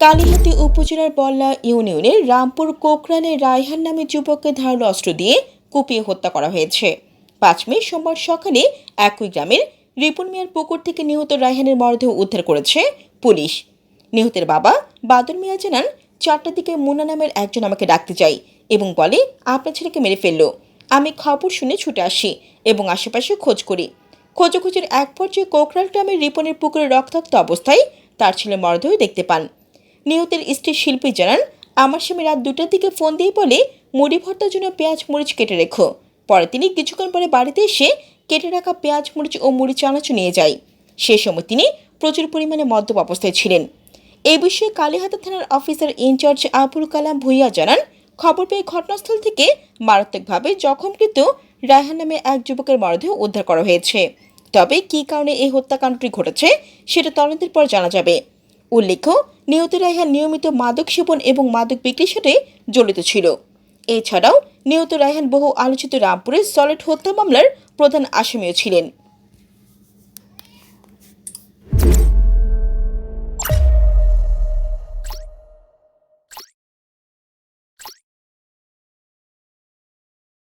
কালিহাতি উপজেলার বল্লা ইউনিয়নের রামপুর কোকরানে রায়হান নামে যুবককে ধারালো অস্ত্র দিয়ে কুপিয়ে হত্যা করা হয়েছে। পাঁচ মে সোমবার সকালে একই গ্রামের রিপুন মিয়ার পুকুর থেকে নিহত রায়হানের মরদেহ উদ্ধার করেছে পুলিশ। নিহতের বাবা বাদল মিয়া জানান, চারটার দিকে মুন্না নামের একজন আমাকে ডাকতে চাই এবং বলে, আপনার ছেলেকে মেরে ফেলল। আমি খবর শুনে ছুটে আসি এবং আশেপাশে খোঁজ করি। খোঁজাখুঁজির এক পর্যায়ে কোকরাল গ্রামের রিপনের পুকুরে রক্তাক্ত অবস্থায় তার ছেলে মরদেহ দেখতে পান। নিহতের স্ত্রী শিল্পী জানান, আমার স্বামী রাত দুটার দিকে ফোন দিয়ে বলে, মুড়ি ভর্তার জন্য পেঁয়াজ মরিচ কেটে রেখো। পরে তিনি কিছুক্ষণ পরে বাড়িতে এসে কেটে রাখা পেঁয়াজ মরিচ ও মুড়ি চানাচু নিয়ে যায়। সে সময় তিনি প্রচুর পরিমাণে মদ্যপ অবস্থায় ছিলেন। এই বিষয়ে কালীহাতা থানার officer in charge Abul Kalam Bhuiya জানান, খবর পেয়ে ঘটনাস্থল থেকে মারাত্মকভাবে জখমকৃত রায়হান নামে এক যুবকের মরদেহ উদ্ধার করা হয়েছে। তবে কী কারণে এই হত্যাকাণ্ডটি ঘটেছে, সেটা তদন্তের পর জানা যাবে। উল্লেখ্য, নিহত রায়হান নিয়মিত মাদক সেবন এবং মাদক বিক্রির সাথে জড়িত ছিল। এছাড়াও, নিহত রায়হান বহু আলোচিত রামপুরের সলিড হত্যা মামলার প্রধান আসামিও ছিলেন।